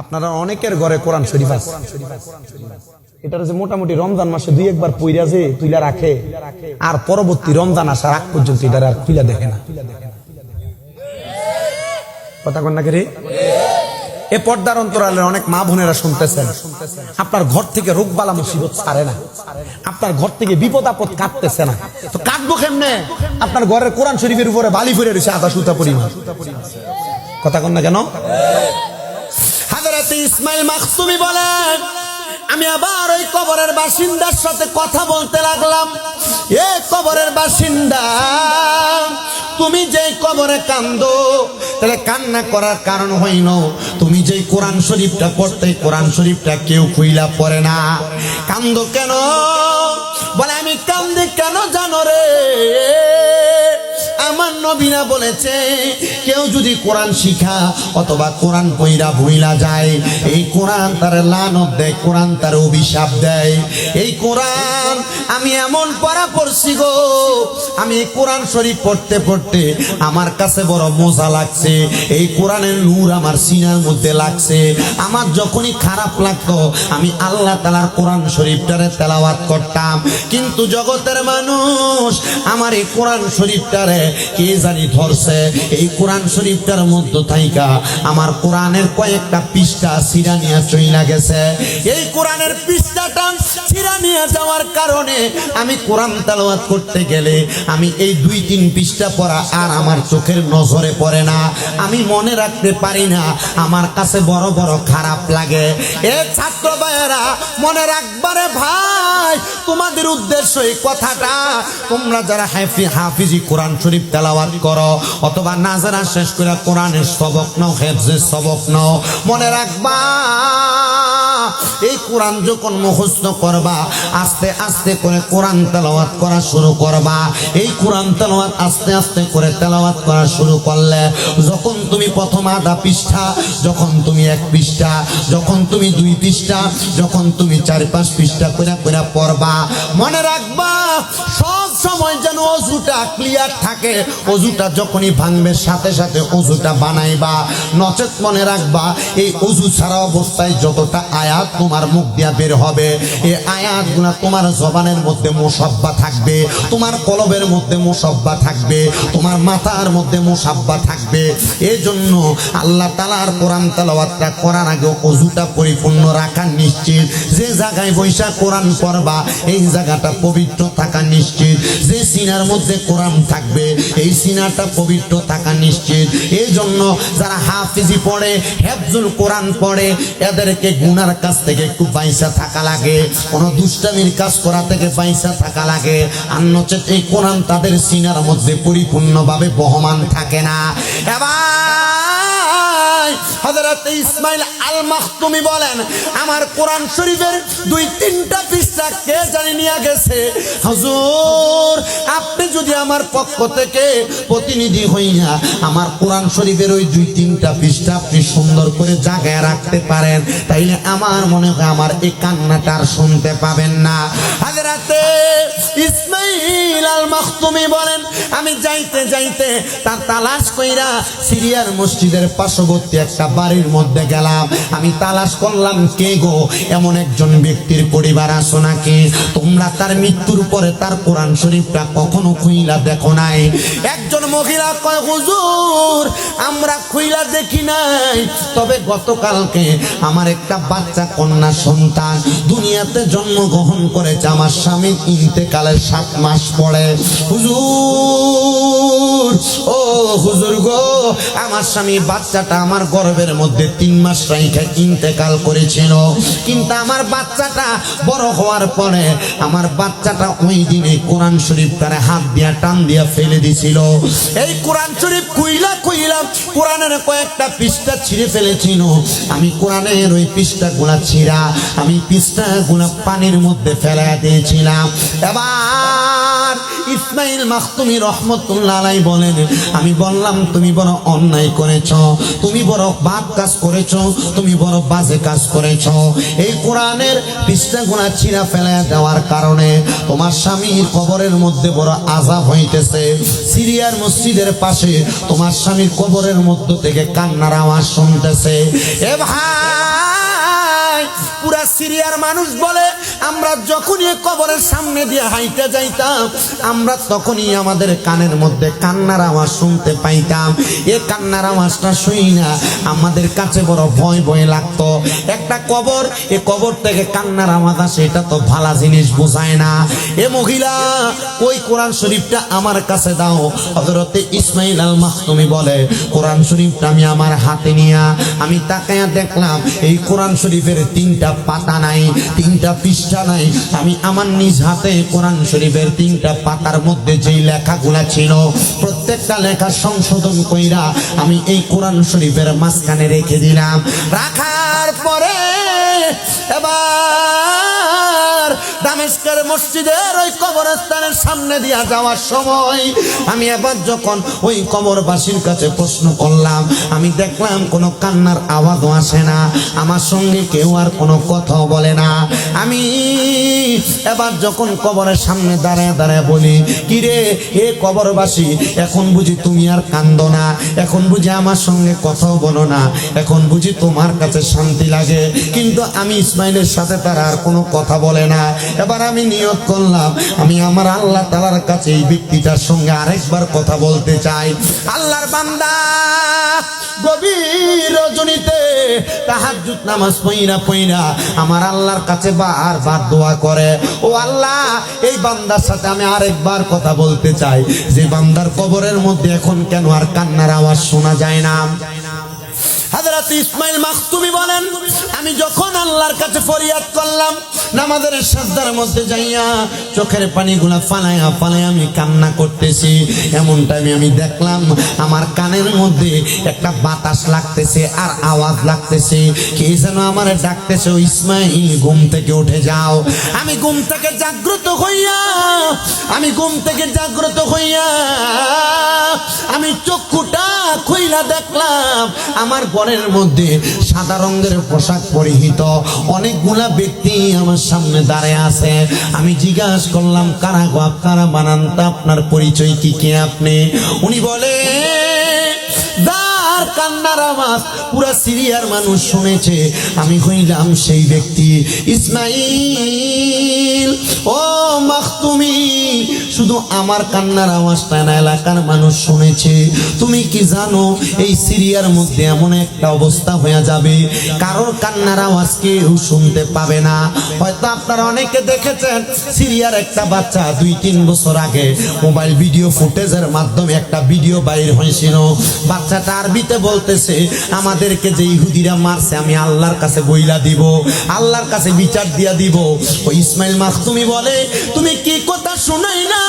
আপনারা অনেকের ঘরে কোরআন শরীফ আছে। এটার যে মোটামুটি রমজান মাসে দুই একবার পইরা যে তুইলা রাখে, আর পরবর্তী রমজান আসার আগ পর্যন্ত এটার আর তুইলা দেখে না। কথা কন না? এ পর্দার অন্তরালের অনেক মা বোনেরা শুনতেছেন, আপনার ঘর থেকে রোগ বালা মুসিবত ছাড়ে না। আপনার ঘর থেকে বিপদ আপদ কাটতেছে না। তো কাটবো কেমনে? আপনার ঘরের কোরআন শরীফের উপরে বালি ফুরে রয়েছে আধা সুতা পরিমাণ। কথা কন না কেন? হাজারাতে ইসমাইল মাকসুমি বলেন, আমি আবার ওই কবরের বাসিন্দার সাথে কথা বলতে লাগলাম। এ কবরের বাসিন্দা, তুমি যে কবরে কান্দো, তাহলে কান্না করার কারণ হইল, তুমি যে কোরআন শরীফটা পড়তে, কোরআন শরীফটা কেউ খুইলা পড়ে না। কান্দো কেন? বলে, আমি কান্দি কেন জানো রে? আমার নবীরা বলেছে, কেউ যদি কোরআন শিখা অথবা কোরআন পইরা ভুইলা যায়, এই কোরআন তার লানত দেয়, কোরআন তার অভিশাপ দেয়। এই কোরআন আমি এমন পড়া পড়ছি গো, আমি কোরআন শরীফ পড়তে পড়তে আমার কাছে বড় মজা লাগছে। এই কোরআনের নূর আমার সিনার মধ্যে লাগছে। আমার যখনই খারাপ লাগতো, আমি আল্লাহ তালার কোরআন শরীফটারে তেলাওয়াত করতাম। কিন্তু জগতের মানুষ আমার এই কোরআন শরীফটারে কে জানি ধরছে? এই কোরআন শরীফটার মধ্যে থাইকা, আমার কোরআনের কয়েকটা পৃষ্ঠা ছিঁড়া নিয়ে চইলা গেছে। এই কোরআনের পৃষ্ঠাটা ছিঁড়া নিয়ে যাওয়ার কারণে আমি কোরআন তেলাওয়াত করতে গেলে আমি এই দুই তিন পৃষ্ঠা পড়া আর আমার চোখের নজরে পড়ে না। আমি মনে রাখতে পারি না, আমার কাছে বড় বড় খারাপ লাগে। এ ছাত্র ভাইয়েরা, মনে রাখবারে ভাই, তোমাদের উদ্দেশ্য এই কথাটা, তোমরা যারা হাফি হাফিজি কোরআন শরীফ তেলাওয়াত করো, অথবা নাজারা শেষ করে কোরআনের সবক নাও, হেফজের সবক নাও। মনে রাখবা, এই কোরআন যখন মুখস্থ করবা, আস্তে আস্তে করে কোরআন তেলাওয়াত করা শুরু করবা। এই কোরআন তেলাওয়াত আস্তে আস্তে করে তেলাওয়াত করা শুরু করলে, যখন তুমি প্রথম আধা পৃষ্ঠা, যখন তুমি এক পৃষ্ঠা, যখন তুমি দুই পৃষ্ঠা, যখন তুমি চার পাঁচ পৃষ্ঠা করে করে পড়বা, মনে রাখবা, সব সময় যেন অজুটা ক্লিয়ার থাকে, অজুটা যখনই ভাঙবে, সাথে সাথে অজুটা বানাইবা, নচেত মনে রাখবা, এই অজু ছাড়া অবস্থায় যতটা আয়াত তোমার মুখ দিয়া বের হবে, এই আয়াতগুলা তোমার জবানের মধ্যে মোসাব্বা থাকবে, তোমার কলবের মধ্যে মোসাব্বা থাকবে, তোমার মাথার মধ্যে মোসাব্বা থাকবে। এই জন্য আল্লাহ তালার কোরআন তালাওয়াতটা করার আগে অজুটা পরিপূর্ণ রাখা নিশ্চিত। যে জায়গায় বৈশা কোরআন পড়বা, এই জায়গাটা পবিত্র থাকা নিশ্চিত। যে সিনার মধ্যে কোরআন থাকবে, এই সিনাটা পবিত্র থাকা নিশ্চিত। এই জন্য যারা হাফিজি পড়ে, হেফজুল কোরআন পড়ে, এদেরকে গুনার কাছ থেকে একটু থাকা লাগে। কোন দুষ্টামির কাজ করা থেকে পয়সা থাকা লাগে। আর নচেত এই কোরআন তাদের সিনার মধ্যে পরিপূর্ণভাবে বহমান থাকে না। এবার ইসমাইল আল মাখতুমি বলেন, আমার কোরআন শরীফের দুই, তিনটা পৃষ্ঠা কে জানি নিয়ে গেছে? হুজুর, আপনি যদি আমার পক্ষ থেকে প্রতিনিধি হইয়া আমার কোরআন শরীফের ওই দুই, তিনটা পৃষ্ঠা আপনি সুন্দর করে জায়গায় রাখতে পারেন, তাইলে আমার মনে হয় আমার এই কান্নাটা আর শুনতে পাবেন না। হাজরাতে ইসমাইল আল মাখতুমি বলেন, আমি যাইতে যাইতে তার তালাশ কইরা সিরিয়ার মসজিদের পার্শ্ববর্তী একটা বাড়ির মধ্যে গেলাম। আমি তালাশ করলাম, কে গো? এমন একজন ব্যক্তির পরিবার আসো নাকি? তোমরা তার মৃত্যুর পরে তার কোরআন শরীফটা কখনো খুইলা দেখো নাই? একজন মহিলা কয়, হুজুর, আমরা খুইলা দেখি নাই। তবে গতকালকে আমার একটা বাচ্চা কন্যা সন্তান দুনিয়াতে জন্মগ্রহণ করেছে। আমার স্বামী ইন্তেকালের সাত মাস পরে হুজুর, ও হুজুর গো, আমার স্বামী বাচ্চাটা আমার গর্বের মধ্যে তিন মাস রাইখে ইন্তেকাল করেছিল। কিন্তু আমার বাচ্চাটা বড় হওয়ার পরে আমার বাচ্চাটা ওই দিনে কোরআন শরীফ তারে হাত দিয়া টান দিয়া ফেলে দিছিল। এই কোরআন শরীফ কুইলা কুইলা কোরআনের কয়েকটা পৃষ্ঠা ছিঁড়ে ফেলেছিল। আমি কোরআনের ওই পৃষ্ঠা গুলা ছিঁড়া, আমি পৃষ্ঠা গুলা পানির মধ্যে ফেলা দিয়েছিলাম। এবার ইসমাইল মাখতুমি রহমতুল্লাহ আলাই বলেন, আমি বললাম, তুমি বড় অন্যায় করেছ, তুমি বড় বাদ কাজ করেছ তুমি বড় বাজে কাজ করেছ। এই কোরআনের পৃষ্ঠা গুণা ছিঁড়া ফেলে দেওয়ার কারণে তোমার স্বামীর কবরের মধ্যে বড় আজাব হইতেছে। সিরিয়ার মসজিদের পাশে তোমার স্বামীর কবরের মধ্য থেকে কান্নার আওয়াজ শুনতেছে। এ ভাই! পুরা সিরিয়ার মানুষ বলে, আমরা যখনই কবরের সামনে দিয়ে হাইতে যাইতাম, আমরা তখনই আমাদের কানের মধ্যে কান্নার আওয়াজ শুনতে পাইতাম। এ কান্নার আওয়াজটা শুই না আমাদের কাছে বড় ভয় ভয় লাগতো। একটা কবর, এ কবর থেকে কান্নার আওয়াজ আসে, এটা তো ভালা জিনিস বোঝায় না। এ মহিলা ওই কোরআন শরীফটা আমার কাছে দাও? হজরতে ইসমাইল আল মাহতুমি বলে, কোরআন শরীফটা আমি আমার হাতে নিয়া, আমি তাকায়া দেখলাম, এই কোরআন শরীফের তিনটা পাতা নাই, তিনটা পৃষ্ঠা নাই। আমি আমার নিজ হাতে কোরআন শরীফের তিনটা পাতার মধ্যে যেই লেখাগুলা ছিল, প্রত্যেকটা লেখা সংশোধন কইরা আমি এই কোরআন শরীফের মাঝখানে রেখে দিলাম। রাখার পরে এবার দামেস্কের মসজিদের ওই কবরস্থানের সামনে দিয়া যাওয়ার সময় আমি এবার যখন ওই কবরবাসীর কাছে প্রশ্ন করলাম, আমি দেখলাম কোনো কান্নার আওয়াজও আসে না, আমার সঙ্গে কেউ আর কোনো কথাও বলে না। আমি এবার যখন কবরের সামনে দাঁড়ায় দাঁড়ায় বলি, কিরে, এ কবরবাসী, এখন বুঝি তুমি আর কান্দো না, এখন বুঝি আমার সঙ্গে কথাও বলো না, এখন বুঝি তোমার কাছে শান্তি লাগে। কিন্তু আমি ইসমাইলের সাথে তারা আর কোনো কথা বলে না। এবার আমি নিয়ত করলাম। আমি আমার আল্লাহ তালার কাছে এই ব্যক্তিটার সঙ্গে আরেকবার কথা বলতে চাই। আল্লাহর বান্দা, গভীর রজনীতে তাহাজ্জুদ নামাজ পইরা পইরা আমার আল্লাহর কাছে বারবার দোয়া করে। ও আল্লাহ, এই বান্দার সাথে আমি আরেকবার কথা বলতে চাই। যে বান্দার কবরের মধ্যে এখন কেন আর কান্নার আওয়াজ শোনা যায় না? হাজরত ইসমাইল মাখতুমি বলেন, আমি যখন আল্লাহর কাছে ফরিয়াদ করলাম নামাজের সাজদার মধ্যে যাইয়া চোখের পানিগুলা ফালাইয়া ফালাইয়া আমি কান্না করতেছি। এমন টাইমে আমি দেখলাম আমার কানের মধ্যে একটা বাতাস লাগতেছে আর আওয়াজ লাগতেছে। কে যেন আমার ডাকতেছে ইসমাইল, ঘুম থেকে উঠে যাও। আমি ঘুম থেকে জাগ্রত হইয়া, আমি ঘুম থেকে জাগ্রত হইয়া, আমি চক্ষুটা খুইলা দেখলাম আমার ঘরের মধ্যে সাদা রঙের পোশাক পরিহিত। অনেকগুলা ব্যক্তি আমার সামনে দাঁড়ায় আছে। আমি জিজ্ঞাসা করলাম, কারা গো আপনারা? বানান তা আপনার পরিচয় কি কে আপনি? উনি বলে যার কান্নার আওয়াজ, পুরা সিরিয়ার মানুষ শুনেছে। আমি হইলাম সেই ব্যক্তি ইসমাইল। ও মাখতুমি শুধু আমার কান্নার আওয়াজটা না, এলাকার মানুষ শুনেছে। তুমি কি জানো, এই সিরিয়ার মধ্যে এমন একটা অবস্থা হয়ে যাবে? কারোর কান্নার আওয়াজ কেউ শুনতে পাবে না। হয়তো আপনারা অনেকে দেখেছেন, সিরিয়ার একটা বাচ্চা দুই, তিন বছর আগে মোবাইল ভিডিও ফুটেজের মাধ্যমে একটা ভিডিও বাইর হয়েছিল। বাচ্চাটা আরবিতে বলতেছে, আমাদেরকে যে ইহুদিরা মারছে, আমি আল্লাহর কাছে বইলা দিব, আল্লাহর কাছে বিচার দিয়া দিব। ওই ইসমাইল মাখতুমি বলে, তুমি কি কথা শুনাই না?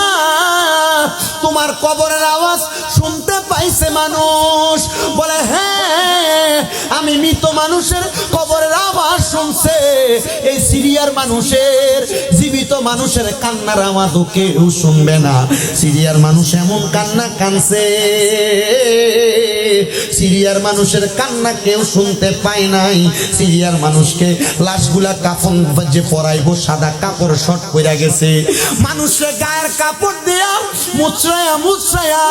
তোমার কবরের আওয়াজ শুনতে পাইছে মানুষ। বলে হ্যাঁ আমি মৃত মানুষের কবরের আওয়াজ শুনছে। এই সিরিয়ার মানুষের, জীবিত মানুষের কান্নার আওয়াজও কেউ শুনবে না। সিরিয়ার মানুষ এমন কান্না কানছে। সিরিয়ার মানুষের কান্না কেউ শুনতে পায় নাই। সিরিয়ার মানুষকে লাশগুলা কাফন যে পরাইবো, সাদা কাপড়, শর্ট পইরা গেছে। মানুষের গায়ের কাপড় দিয়া মুচড়ায়া মুচড়ায়া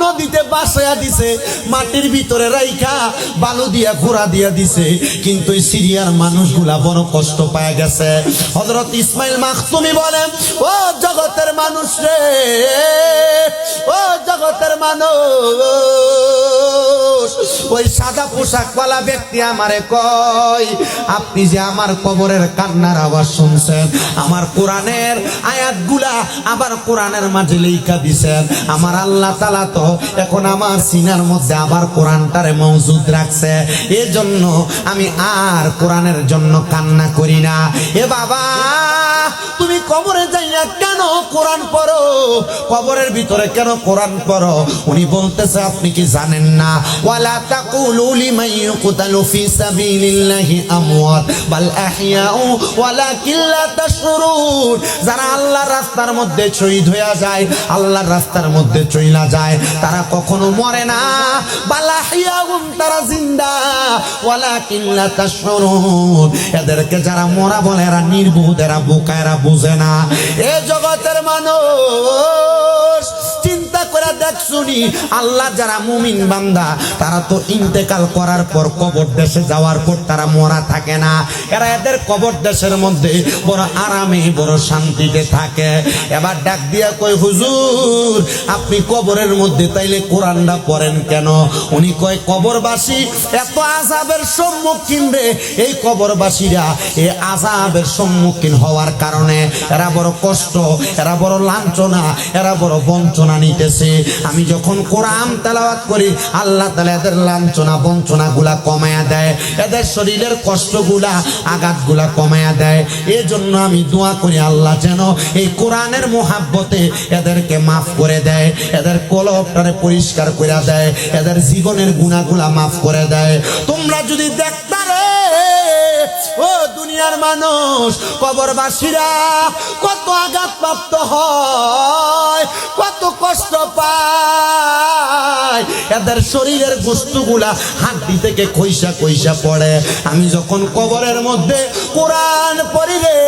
নদীতে বাসায়া দিছে, মাটির ভিতরে রাইখা বালু দিয়া, ঘোড়া দিয়া দিছে। কিন্তু সিরিয়ার মানুষগুলা বড় কষ্ট পায় গেছে। হজরত ইসমাইল বলেন ও জগতের মানুষ রে, ও জগতের মানুষ, ওই সাদা পোশাকওয়ালা ব্যক্তি আমারে কয়, আপনি যে আমার কবরের কান্নার আওয়াজ শুনছেন, আমার কোরআনের আয়াতগুলা আবার কোরআনের মাঝে লেখা দিছেন, আমার আল্লাহ তালা তো এখন আমার সিনার মধ্যে আবার কোরআনটারে মজুদ রাখছে। এজন্য আমি আর কোরআনের জন্য কান্না করি না। এ বাবা, তুমি কবরে যাইয়া কেন কোরআন পড়ো? কবরের ভিতরে কেন কোরআন পড়ো? উনি বলতেছে, আপনি কি জানেন না? ওয়ালা তাকুলু লিমান ইউকতালু ফি সাবিলিল্লাহি আমওয়াত, বাল আহইয়াউ, ওয়ালাকিন লা তাশউরুন যারা আল্লাহর রাস্তার মধ্যে শহীদ হয়ে যায়, আল্লাহর রাস্তার মধ্যে চইলা যায়। তারা কখনো মরে না। বাল তারা জিন্দা। ওয়ালাকিন লা তাশউরুন এদেরকে যারা মরা বলে, এরা নির্বোধ, এরা বোকা, এরা বুঝে না। এ জগতের মানুষ, চিন্তা করে দেখ শুনি আল্লাহ যারা মুমিন বান্দা, তারা তো ইন্তেকাল করার পর কবর দেশে যাওয়ার পর তারা মরা থাকে না। এরা এদের কবর দেশের মধ্যে বড় আরামে, বড় শান্তিতে থাকে। এবার ডাক দিয়া কই হুজুর, আপনি কবরের মধ্যে তাইলে কোরআনটা পড়েন কেন? উনি কয়, কবরবাসী, এত আজাবের সম্মুখীন রে। এই কবরবাসীরা এই আজাবের সম্মুখীন হওয়ার কারণে এরা বড় কষ্ট, এরা বড় লাঞ্ছনা, এরা বড় বঞ্চনা নিতেছে। আমি যখন কোরআন তেলাওয়াত করি, আল্লাহ তালা এদের লাঞ্ছনা বঞ্চনা গুলা কমায়া দেয়। এদের শরীরের কষ্টগুলা, আঘাতগুলা কমায়া দেয়। এজন্য আমি দোয়া করি, আল্লাহ যেন এই কোরআনের মোহাব্বতে এদেরকে মাফ করে দেয়, এদের কলপটারে পরিষ্কার করে দেয়, এদের জীবনের গুণাগুলা মাফ করে দেয়। তোমরা যদি দেখতে ও দুনিয়ার মানুষ, কবরবাসীরা কত আঘাতপ্রাপ্ত হয়। এদের শরীরের বস্তুগুলা হাড্ডি থেকে কইসা কইসা পড়ে। আমি যখন কবরের মধ্যে কোরআন পড়ি রে,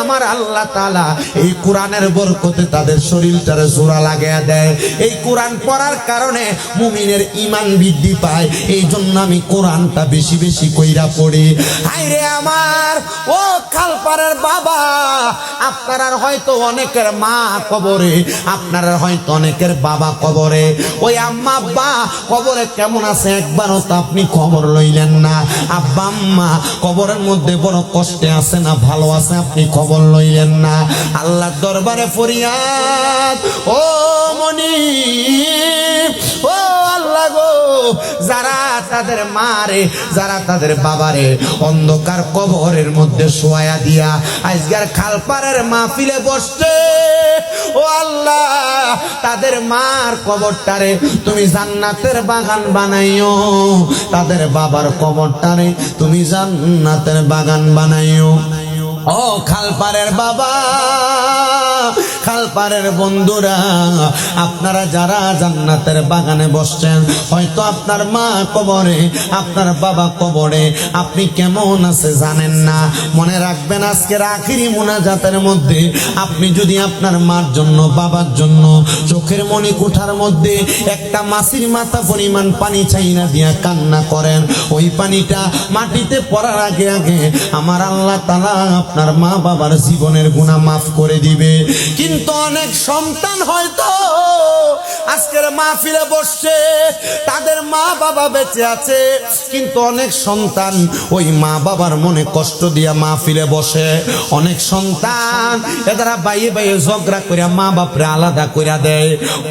আমার আল্লাহ তালা এই কোরআনের বরকতে তাদের শরীরটারে জোড়া লাগিয়ে দেয়। এই কোরআন পড়ার কারণে মুমিনের ইমান বৃদ্ধি পায়। এই জন্য আমি কোরআনটা বেশি বেশি কইরা পড়ি। হাইরে আমার, ও খালপাড়ের বাবা, আপনার হয়তো অনেকের মা কবরে, আপনার হয়তো অনেকের বাবা কবরে। ওই আম্মা কবরে কেমন আছে? একবারও তো আপনি খবর লইলেন না। আব্বা, আম্মা, কবরের মধ্যে বড় কষ্টে আছে না, ভালো আছে আপনি খবর লইলেন না। আল্লাহর দরবারে ফরিয়াদ, ও মনি ও আল্লাহ গো, যারা তাদের মারে, যারা তাদের বাবারে, অন্ধকার কবরের মধ্যে শোয়া দিয়া আজকের খালপাড়ের মাহফিলে বসছে। ও আল্লাহ, তাদের মার কবরটারে তুমি জান্নাতের বাগান বানাইও। তাদের বাবার কবরটারে তুমি জান্নাতের বাগান বানাইও। ও খালপাড়ের বাবা খালপাড়ের বন্ধুরা, আপনারা যারা জান্নাতের বাগানে বসছেন, হয়তো আপনার মা কবরে, আপনার বাবা কবরে, আপনি কেমন আছে জানেন না? মনে রাখবেন আজকের আখিরি মোনাজাতের মধ্যে আপনি যদি আপনার মার জন্য, বাবার জন্য, চোখের মনি কুঠার মধ্যে একটা মাসির মাথা পরিমাণ পানি চাইনা দিয়া কান্না করেন, ওই পানিটা মাটিতে পড়ার আগে আগে আমার আল্লাহ তালা আপনার মা বাবার জীবনের গুণা মাফ করে দিবে। কিন্তু অনেক সন্তান হয়তো আজকের মা ফিরে বসছে, তাদের মা বাবা বেঁচে আছে, কিন্তু অনেক সন্তান ওই মা বাবার মনে কষ্ট দিয়া মাহফিলে বসে। অনেক সন্তান এদারা বাইয়ে বাইয়ে ঝগড়া করিয়া মা বাপরে আলাদা করিয়া দেয়।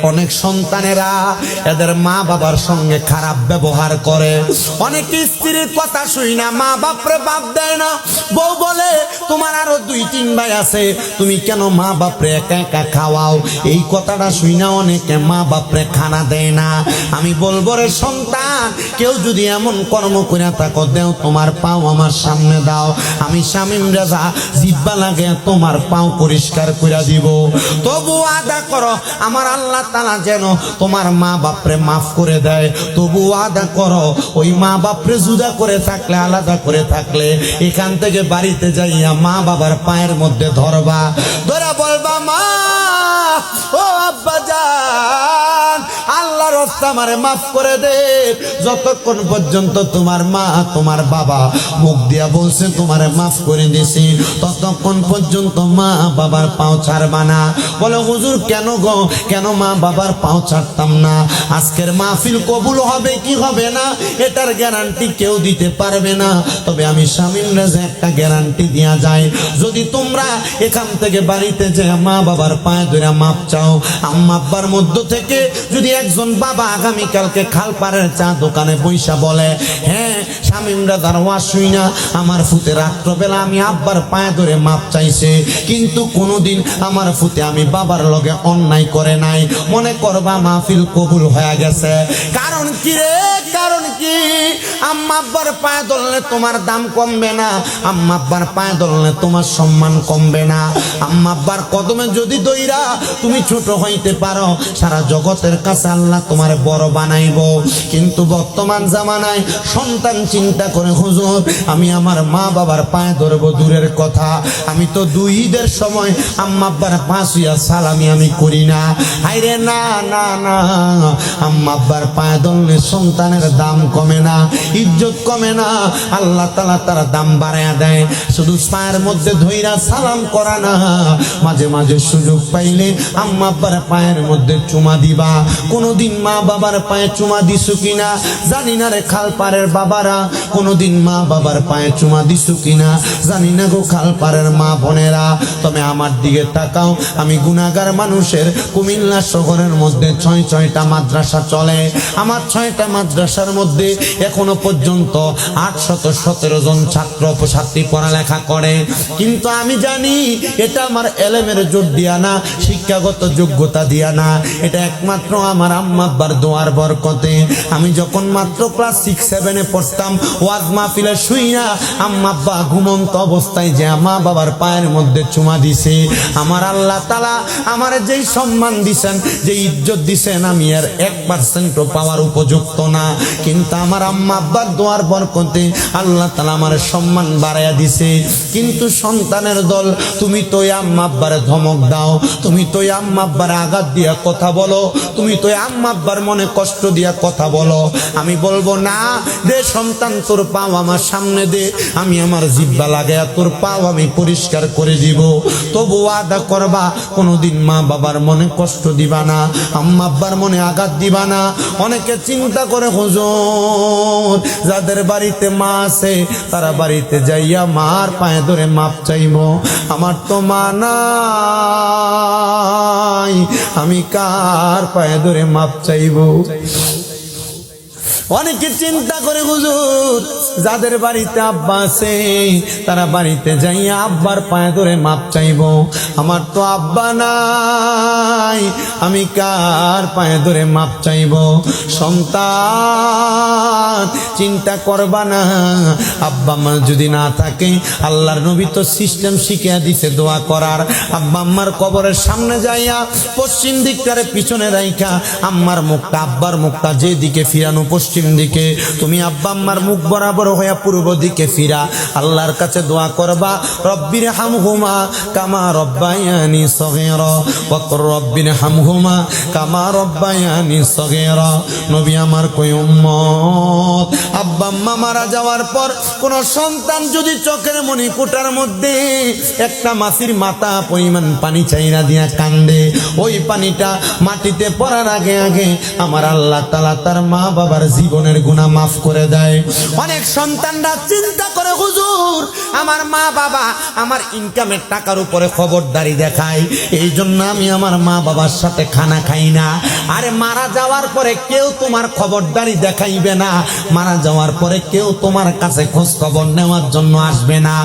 অনেক সন্তানেরা এদের মা বাবার সঙ্গে খারাপ ব্যবহার করে। অনেক স্ত্রীর কথা শুই না, মা বাপরে বাপ দেয় না। বউ বলে তোমার আরও দুই, তিন ভাই আছে। তুমি কেন মা বাপরে একা একা খাওয়াও? এই কথাটা শুই না অনেকে মা বাপরে খানা দেয় না। আমি বলব রে সন্তান, কেউ যদি এমন কর্ম করে থাকো, দেও তোমার পাও আমার সামনে দাও। আমি স্বামীম রাজা, জিব্বা লাগে তোমার পাও পরিষ্কার করে দিব। তবু আদা করো, আমার আল্লাহ তালা যেন তোমার মা বাপরে মাফ করে দেয়। তবু আদা করো, ওই মা বাপরে জুদা করে থাকলে, আলাদা করে থাকলে, এখান থেকে বাড়িতে যাইয়া মা বাবার পায়ের মধ্যে ধরবা। ধরা বলবা মা। ও আব্বা যান আল্লাহ আমারে মাফ করে দে। যতক্ষণ পর্যন্ত তোমার মা, তোমার বাবা মুখ দিয়া বলছে, তোমারে মাফ করে দিছি, ততক্ষণ পর্যন্ত মা বাবার পাও ছাড়বা না। বলে, হুজুর, কেন গো? কেন মা বাবার পাও ছাড়তাম না? আজকের মাহফিল কবুল হবে কি হবে না? এটার গ্যারান্টি কেউ দিতে পারবে না। তবে আমি স্বামীর রাজে একটা গ্যারান্টি দেওয়া যায় যদি তোমরা এখান থেকে বাড়িতে যে মা বাবার পায়ে ধরে মাপ চাও, আম্মা আব্বার মধ্য থেকে যদি একজন বাবা আগামীকালকে খালপাড়ের চা দোকানে পয়সা বলে হ্যাঁ স্বামীরা তার ওয়াশুই না, আমার ফুতে রাত্রবেলা আমি আব্বার পায়ে ধরে মাপ চাইছে। কিন্তু কোনোদিন আমার ফুতে আমি বাবার লগে অন্যায় করে নাই। মনে করবা মাহফিল কবুল হয়ে গেছে। কারণ কি রে কারণ কি আম্মা আব্বার পায়ে ধরলে তোমার দাম কমবে না। আম্মা আব্বার পায়ে ধরলে তোমার সম্মান কমবে না। আম্মা আব্বার কদমে যদি দইরা তুমি ছোট হইতে পারো, সারা জগতের কাছে আল্লাহ তোমার বড় বানাইব। কিন্তু বর্তমান জামানায় সন্তান চিন্তা করে, হুজুর, আমি আমার মা বাবার পায়ে ধরবো দূরের কথা। আমি তো দুই ঈদের সময় আম্মা আব্বার পাঁচুয়া সালামি আমি করি না। আইরে না না না। আম্মা আব্বার পায়ে ধরলে সন্তানের দাম কমে না, ইজ্জত কমে না। আল্লাহ তালা তারা দাম বাড়ায় দেয়। শুধু পায়ের মধ্যে ধইরা সালাম করা না। মাঝে মাঝে সুযোগ পাইলে আম্মা আব্বার পায়ের মধ্যে চুমা দিবা। কোনোদিন মা বাবার পায়ে চুমা দিছো কিনা? জানি না রে খাল পাড়ের বাবারা। কোনোদিন মা বাবার পায়ে চুমা দিছো কিনা? জানি না গো খাল পাড়ের মা বোনেরা। তবে আমার দিকে তাকাও। আমি গুণাগার মানুষের কুমিল্লা শহরের মধ্যে ছয় ছয়টা মাদ্রাসা চলে। আমার ছয়টা মাদ্রাসার মধ্যে এখনও পর্যন্ত আটশত সতেরো জন ছাত্র ছাত্রী পড়ালেখা করে। কিন্তু আমি জানি এটা আমার এলেমের জোর দিয়া না, শিক্ষাগত যোগ্যতা দিয়া না। এটা একমাত্র আমার আম্মা আব্বার দোয়ার বরকতে। আমি যখন মাত্র ক্লাস সিক্স সেভেনে পড়তাম, ওয়াজ মাহফিলে শুই না আম্মা আব্বা ঘুমন্ত অবস্থায় যে মা বাবার পায়ের মধ্যে চুমা দিছে। আমার আল্লাহ তালা আমার যেই সম্মান দিছেন যে ইজ্জত দিছেন, আমি আর এক পার্সেন্টও পাওয়ার উপযুক্ত না। কিন্তু আমার আম্মা আব্বার দোয়ার বরকতে আল্লাহ তালা আমার সম্মান বাড়াইয়া দিছে। কিন্তু সন্তানের দল, তুমি তো আম্মা আব্বারে ধমক দাও, তুমি তো আম্মা আব্বারে আঘাত দিয়া কথা বলো, তুমি তো আম্মা আব্বার মনে কষ্ট দিয়া কথা বলো। আমি বলব, না, দে সন্তান, তোর পাও আমার সামনে দে, আমি আমার জিব্বা লাগাইয়া তোর পাও আমি পরিষ্কার করে দিব। তবু আদা করবা, কোনোদিন মা বাবার মনে কষ্ট দিবা না, আম্মা আব্বার মনে আঘাত দিবা না। অনেকে চিন্তা করে, হুজুর যাদের বাড়িতে মা আছে, তারা বাড়িতে যাইয়া মার পায়ে ধরে মাপ চাইব। আমার তো মা নাই, আমি কার পায়ে ধরে মাপ চাইব? অনেকে চিন্তা করে, হুজুর, যাদের বাড়িতে আব্বা আছে, তারা বাড়িতে যাইয়া আব্বার পায়ে ধরে মাপ চাইব। আমার তো আব্বা নাই, আমি কার পায়ে ধরে মাপ চাইব? সন্তান, চিন্তা করবা না। আব্বা মা যদি না থাকে, আল্লাহর নবী তো সিস্টেম শিখিয়া দিছে দোয়া করার। আব্বা আম্মার কবরের সামনে যাইয়া পশ্চিম দিকটারে পিছনে রাইখা, আম্মার মুখটা, আব্বার মুখটা যেদিকে ফিরানো পশ্চিম দিকে। তুমি আব্বা আম্মার মুখ বরাবর হইয়া পূর্ব দিকে ফিরা। আল্লাহর কাছে দোয়া করবা, রব্বির হামহুমা কামা রব্বায়ানি সগেরা, ওয়াকর রব্বির হামহুমা কামা রব্বায়ানি সগেরা। নবী আমার কই উম্মত, আব্বা আম্মা মারা যাওয়ার পর কোন সন্তান যদি চোখের মনি কোটার মধ্যে একটা মাসির মাথা পরিমাণ পানি চাইনা দিয়া কান্দে, ওই পানিটা মাটিতে পড়ার আগে আগে আমার আল্লাহ তালা তার মা বাবার জীবনের গুণা মাফ করে দেয়। অনেক সন্তানরা চিন্তা করে, হুজুর, আমার মা বাবা আমার ইনকামের টাকার উপরে খবরদারি দেখায়। এই জন্য আমি আমার মা বাবার সাথে খানা খাই না। আরে মারা যাওয়ার পরে কেউ তোমার খবরদারি দেখাইবে না। মারা যাওয়ার পরে কেউ তোমার কাছে খোঁজ খবর নেওয়ার জন্য আসবে না।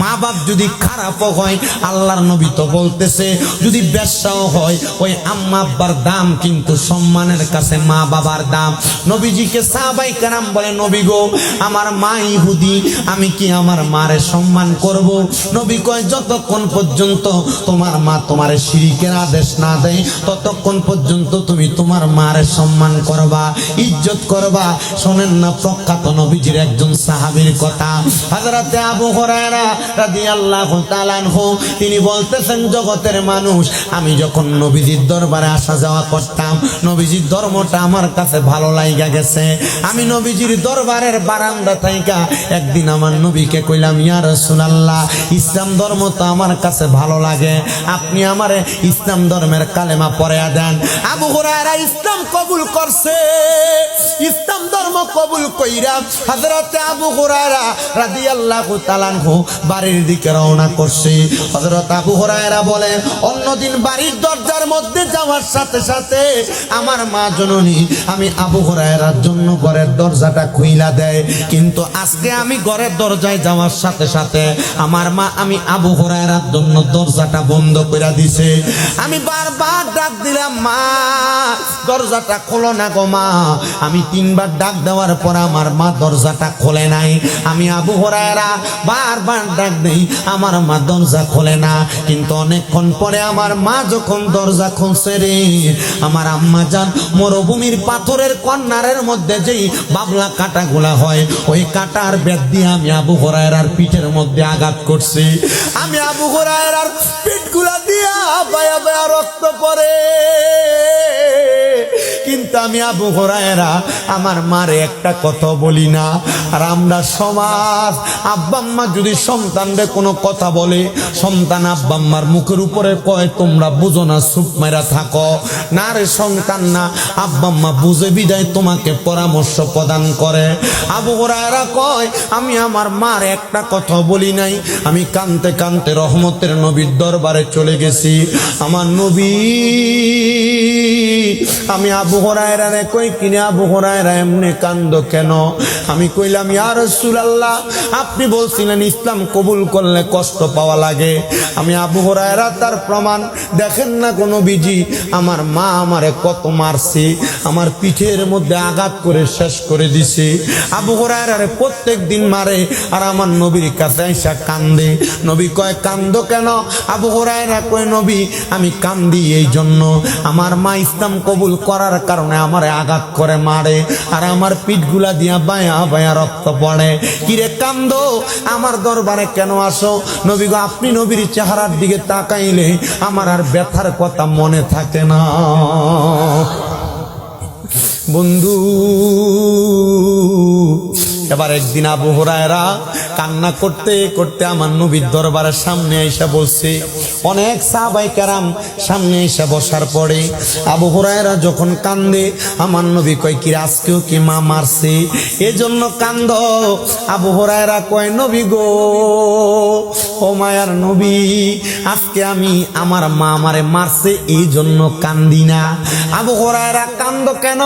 মা বাপ যদি খারাপও হয়, আল্লাহর নবী তো বলতেছে, যদি ব্যবসাও হয়, ওই আম্মা আব্বার দাম কিন্তু সম্মানের কাছে মা বাবার দাম। নবীজিকে সাহাবাই কারাম বলে, নবী গো, আমার মা ইহুদি, আমি কি আমার মারে সম্মান করব? নবী কয়, যতক্ষণ পর্যন্ত তোমার মা তোমার শিরিকের আদেশ না দেয়, ততক্ষণ পর্যন্ত তুমি তোমার মারে সম্মান করবা, ইজ্জত করবা। শোনেন না, প্রখ্যাত নবীজির একজন সাহাবীর কথা। হযরতে আবু হুরায়রা রাদিয়াল্লাহু তাআলা আনহু, তিনি বলতেছেন, জগতের মানুষ, আমি যখন নবীজির দরবারে আসা যাওয়া করতাম, নবীজির ধর্মটা আমার কাছে ভালো লাগা গেছে। আমি নবীজির দরবারের বারান্দা থাইকা একদিন আমার নবীকে কইলাম, ইয়া রাসূলুল্লাহ, ইসলাম ধর্ম তো আমার কাছে ভালো লাগে। আপনি আমারে ইসলাম ধর্মের কালেমা পড়ায়া দেন। আবু হুরায়রা ইসলাম কবুল করছে। ইসলাম ধর্ম কবুল কইরা হযরত আবু হুরায়রা রাদিয়াল্লাহু তাআলা বাড়ির দিকে রওনা করছে। হযরত আবু হুরায়রা বলেন অন্যদিন বাড়ির দরজার মধ্যে যাওয়ার সাথে সাথে আমার মা জননী, আমি আবু হুরায়রার জন্য ঘরের দরজাটা খুইলা দেয়। কিন্তু আজকে আমি ঘরের দরজায় যাওয়ার সাথে সাথে আমার মা আমি আবু হুরায়রার জন্য দরজাটা বন্ধ করে দিছে। আমি বারবার ডাক দিলাম, মা, দরজাটা খোলো না গো মা। আমি তিনবার ডাক দেওয়ার পর আমার মা দরজাটা খোলে নাই। আমি আবু হরায়রা বারবার ডাক দেই, আমার মা দরজা খোলে না। কিন্তু অনেকক্ষণ পরে আমার মা যখন দরজা খুলছে রে, আমার আম্মা যান মরুভূমির পাথরের কন্যারের মধ্যে যেই বাবলা কাটাগুলা হয়, ওই কাটার বেদ দিয়ে আমি আবু হরায়রার পিঠের মধ্যে আঘাত করছি। আমি আবু হরায়রার পিঠগুলা দিয়া বায়া বায়া রক্ত পড়ে। কিন্তু আমি আবু হরায়রা, আমার মারে একটা কথা বলি না। আর আমরা সমাজ আব্বাম্মা যদি সন্তানরে কোনো কথা বলে, সন্তান আব্বাম্মার মুখের উপরে কয়, তোমরা বুঝো না সুপ মেরা থাকো। না রে সন্তান, না আব্বাম্মা বুঝে বিদায় তোমাকে পরামর্শ প্রদান করে। আবু হুরায়রা কয়, আমি আমার মার একটা কথা বলি নাই। আমি কানতে কানতে রহমতের নবীর দরবারে চলে গেছি। আমার নবী আমি আবু হরায়রা রে কই কিনে আবু হরায়রা এমনি কান্দ কেন? আমি কইলাম, ইয়া রাসূলুল্লাহ, আপনি বলছিলেন ইসলাম কবুল করলে কষ্ট পাওয়া লাগে। আমি আবু হরায়রা, তার প্রমাণ দেখেন না কোনো বিজি আমার মা আমারে কত মারছে, আমার পিঠের মধ্যে আঘাত করে শেষ করে দিছে। আবু হরায়রারে প্রত্যেক দিন মারে, আর আমার নবীর কাছে আইসা কান্দে। নবী কয়, কান্দ কেন? আবু হরায়রা কয়, নবী, আমি কান্দি এই জন্য আমার মা ইসলাম কবুল করার কারণে আমার আঘাত করে মারে। আর আমার পিঠগুলা দিয়া বায়া বায়া রক্ত পড়ে। কিরে কান্দ, আমার দরবারে কেন আসো? নবী গো, আপনি নবীর চেহারার দিকে তাকাইলে আমার আর ব্যথার কথা মনে থাকে না। বন্ধু এবার একদিন আবু হরায়রা কান্না করতে করতে আমার নবীর দরবারের সামনে এসে বলছে, অনেক সাহাবাই কারাম সামনে এসে বসার পরে আবু হরায়রা যখন কান্দে, আমার নবী কয়, কি আজকেও কি মা মারছে? এজন্য কান্দ। আবু হরায়রা কয়, নবী গো, ও মায়ার নবী, আজকে আমি আমার মা আমারে মারছে এই জন্য কান্দি না। আবু হরায়রা কান্দ কেন?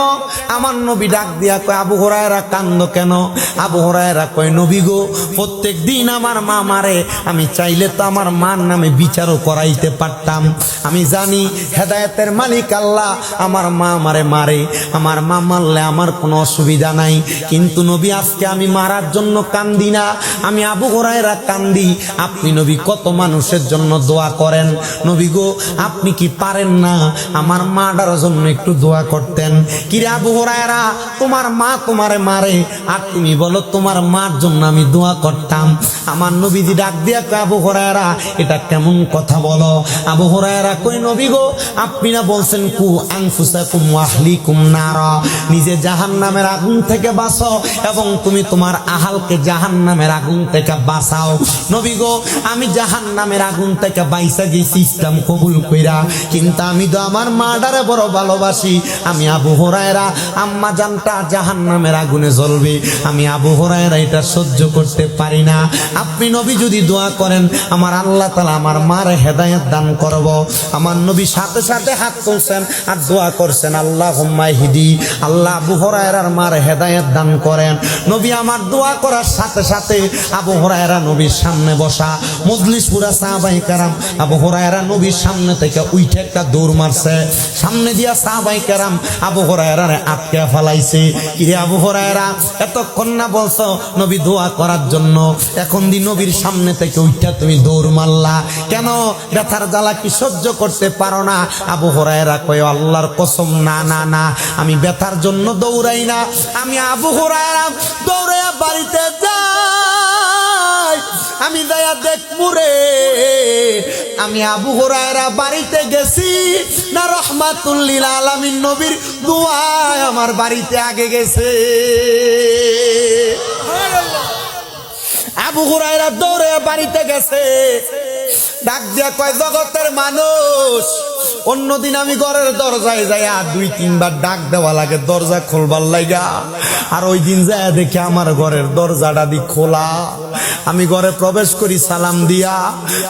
আমার নবী ডাক দিয়া কয়, আবু হরায়রা, কান্দ কেন? আবু হরায়রা কয়, নবী গো, প্রত্যেক দিন আমার মা মারে। আমি চাইলে তো আমার মার নামে বিচারও করাইতে পারতাম। আমি জানি হেদায়েতের মালিক আল্লাহ আমার মা মারে মারে। আমার মা মারলে আমার কোনো অসুবিধা নাই। কিন্তু নবী আজকে আমি মারার জন্য কান্দি না। আমি আবু হরায়রা কান্দি। আপনি নবী কত মানুষের জন্য দোয়া করেন? নবী গো, আপনি কি পারেন না আমার মাটার জন্য একটু দোয়া করতেন? কিরে আবু হরায়রা, তোমার মা তোমারে মারে। আর তুমি বলো, তোমার মার জন্য আমি দোয়া করতাম। আমার নবীজি ডাক দিয়া আবু হরায়রা, এটা কেমন কথা বলো? আবু হরায়রা কই নবী গো, আপনি না বলছেন, কু আনফুসাকুম ওয়াহলিকুম নারা। নিজে জাহান্নামের আগুন থেকে বাঁচো এবং তুমি তোমার আহালকে জাহান্নামের আগুন থেকে বাঁচাও। নবী গো, আমি জাহান্নামের আগুন থেকে বাইসা গেছি ইসলাম কবুল কইরা। কিন্তু আমি তো আমার মাডারে বড় ভালোবাসি। আমি আবু হরায়রা, আম্মা জানটা জাহান্নামের আগুনে জ্বলবে। আমি আবু হরায়রা এটা সহ্য করতে পারি না। আপনি নবী যদি দোয়া করেন, আমার আল্লাহ তালা আমার মার হেদায়ত দান করব। আমার নবী সাথে সাথে হাত তুলছেন আর দোয়া করছেন আল্লাহ হুম্মাই হিদি। আল্লাহ আবু হরায়রার মার হেদায়ত দান করেন। নবী আমার দোয়া করার সাথে সাথে আবু হরায়রা নবীর সামনে বসা। মজলিস পুরা সাহাবাই কারাম, আবু হরায়রা নবীর সামনে থেকে উইঠে একটা দৌড় মারছে। সামনে দিয়া সাহাবাই কারাম আবু হরায়রারে আটকে ফেলাইছে। কিরে আবু হরায়রা, এতক্ষণ না বলছো? নবী দোয়া করার জন্য। এখন দি নবীর সামনে থেকে উইঠা তুমি দৌড় মারলা। কেন? ব্যথার জ্বালা কি সহ্য করতে পারো না? আবু হরায়রা কয়, আল্লাহর কসম, না না না, আমি ব্যথার জন্য দৌড়াই না। আমি আবু হরায়রা দৌড়াইয়া বাড়িতে যাই। আমি দয়া দেখব রে আমি আবু হরায়রা বাড়িতে গেছি। না রহমাতুল্লিল আলামিন নবীর দুয়ায় আমার বাড়িতে আগে গেছে। আবু হুরায়রা দৌড়ে বাড়িতে গেছে। ডাক দিয়া কয় জগতের মানুষ অন্যদিন আমি ঘরের দরজায় যাই আর দুই, তিনবার ডাক দেওয়া লাগে, দরজা খোলবার লাগা আর ওই দিন যায় দেখে আমার ঘরের দরজাটা দি খোলা। আমি ঘরে প্রবেশ করি, সালাম দিয়া।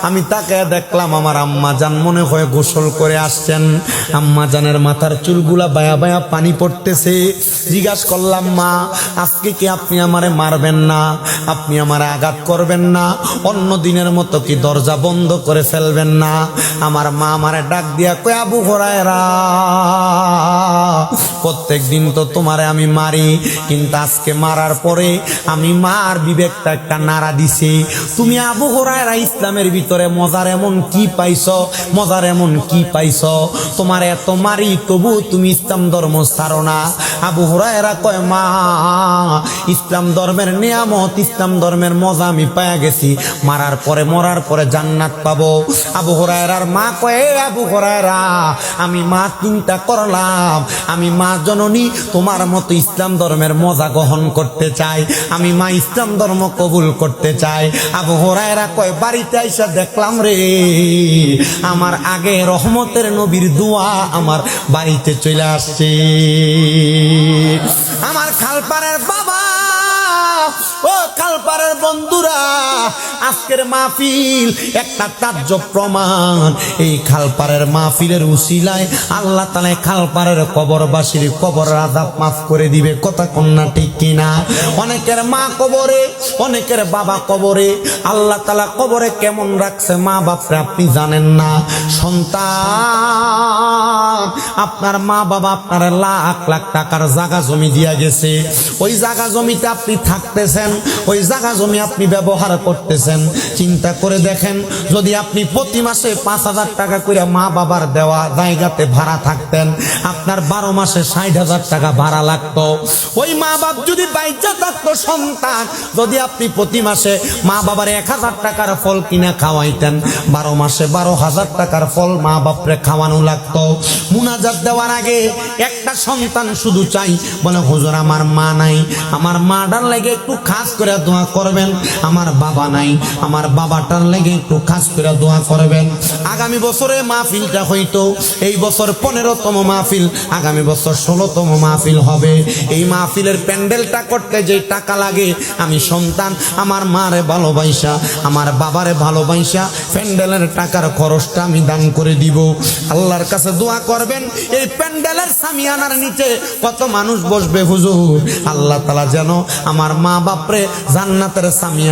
আমি তাকে দেখলাম আমার আম্মা জান মনে হয় গোসল করে আসছেন। আম্মা জানের মাথার চুলগুলা বায়া বায়া পানি পড়তেছে। জিজ্ঞাসা করলাম, মা, আজকে কি আপনি আমারে মারবেন না? আপনি আমার আঘাত করবেন না? অন্য দিনের মতো কি দরজা বন্ধ করে ফেলবেন না? আমার মা আমারে ডাক দিয়া কয়, আবু হরায়রা প্রত্যেক দিন তো তোমারে আমি মারি, কিন্তু আজকে মারার পরে আমি মার বিবেকটা একটা নাড়া দিছি। তুমি আবু হরায়রা, ইসলামের ভিতরে মজার এমন কি পাইছ? মজার এমন কি পাইছ? তোমার এত মারি, তবু তুমি ইসলাম ধর্ম ছাড়ো না। আবু হরায়রা কয়, মা, ইসলাম ধর্মের নিয়ামত, ইসলাম ধর্মের মজা আমি পায়া গেছি। মারার পরে, মরার পরে জান্নাত পাবো। আবু হরায়রার মা কয়, "এ আবু হরায়রা আমি মা চিন্তা করলাম। আমি মা জননী, তোমার মতো ইসলাম ধর্মের মজা গ্রহণ করতে চাই। আমি মা ইসলাম ধর্ম কবুল করতে চাই। আবু হরায়রা কয়, বাড়িতে আইসা দেখলাম রে, আমার আগে রহমতের নবীর দোয়া আমার বাড়িতে চলে আসছে। আমার খালপাড়ের বাবা ও খালপাড়ের বন্ধুরা, আজকের মাহফিল একটা তার্য প্রমাণ। এই খালপাড়ের মাহফিলের উসিলায় আল্লাহ তালা খালপাড়ের কবরবাসীর কবর আজাব মাফ করে দিবে, কথা কন্যা ঠিক কিনা অনেকের মা কবরে, অনেকের বাবা কবরে, আল্লাহ তালা কবরে কেমন রাখছে মা বাপরে আপনি জানেন না। সন্তান, আপনার মা বাবা আপনার লাখ লাখ টাকার জায়গা জমি দিয়া গেছে। ওই জায়গা জমিতে আপনি থাকতেছেন ওই জায়গা জমি আপনি ব্যবহার করতেছেন, চিন্তা করে দেখেন, যদি আপনি প্রতি মাসে পাঁচ হাজার টাকা করে মা বাবার দেওয়া জায়গাতে ভাড়া থাকতেন, আপনার বারো মাসে ষাট হাজার টাকা ভাড়া লাগতো। ওই মা বাপ যদি বাইচা থাকতো সন্তান, যদি আপনি প্রতি মাসে মা বাবার এক হাজার টাকার ফল কিনা খাওয়াইতেন, বারো মাসে বারো হাজার টাকার ফল মা বাপরে খাওয়ানো লাগতো। মুনাজাত দেওয়ার আগে একটা সন্তান শুধু চাই, বলে, হুজুর, আমার মা নাই। আমার মাটার লেগে একটু খাস করে দোয়া করবেন। আমার বাবা নাই, আমার বাবাটার লেগে একটু খাস করে দোয়া করবেন। আগামী বছরে মাহফিলটা হইতো, এই বছর পনেরোতম মাহফিল, আগামী বছর ষোলোতম মাহফিল হবে। এই মাহফিলের প্যান্ডেলটা করতে যে টাকা লাগে, আমি সন্তান, আমার মারে ভালোবাসা, আমার বাবারে ভালোবাসা, প্যান্ডেলের টাকার খরচটা আমি দান করে দিব। আল্লাহর কাছে দোয়া করবেন, এই প্যান্ডেলের সামিয়ানার নিচে কত মানুষ বসবে হুজুর? আল্লাহ তালা যেন আমার মা বাপরে জান্নাতের সামিয়া